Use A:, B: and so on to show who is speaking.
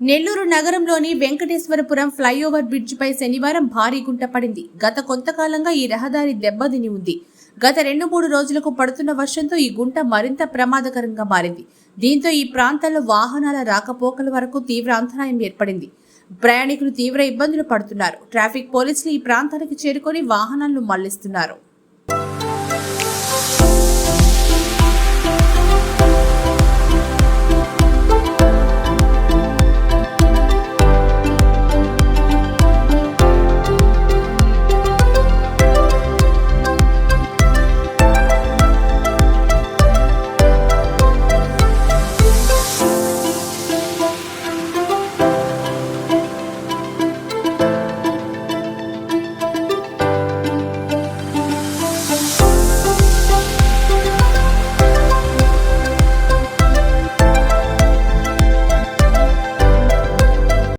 A: నెల్లూరు నగరంలోని వెంకటేశ్వరపురం ఫ్లైఓవర్ బ్రిడ్జిపై శనివారం భారీ గుంట పడింది. గత కొంతకాలంగా ఈ రహదారి దెబ్బతిని ఉంది. గత రెండు మూడు రోజులకు పడుతున్న వర్షంతో ఈ గుంట మరింత ప్రమాదకరంగా మారింది. దీంతో ఈ ప్రాంతాల్లో వాహనాల రాకపోకల వరకు తీవ్ర అంతరాయం ఏర్పడింది. ప్రయాణికులు తీవ్ర ఇబ్బందులు పడుతున్నారు. ట్రాఫిక్ పోలీసులు ఈ ప్రాంతానికి చేరుకొని వాహనాలను మళ్ళిస్తున్నారు.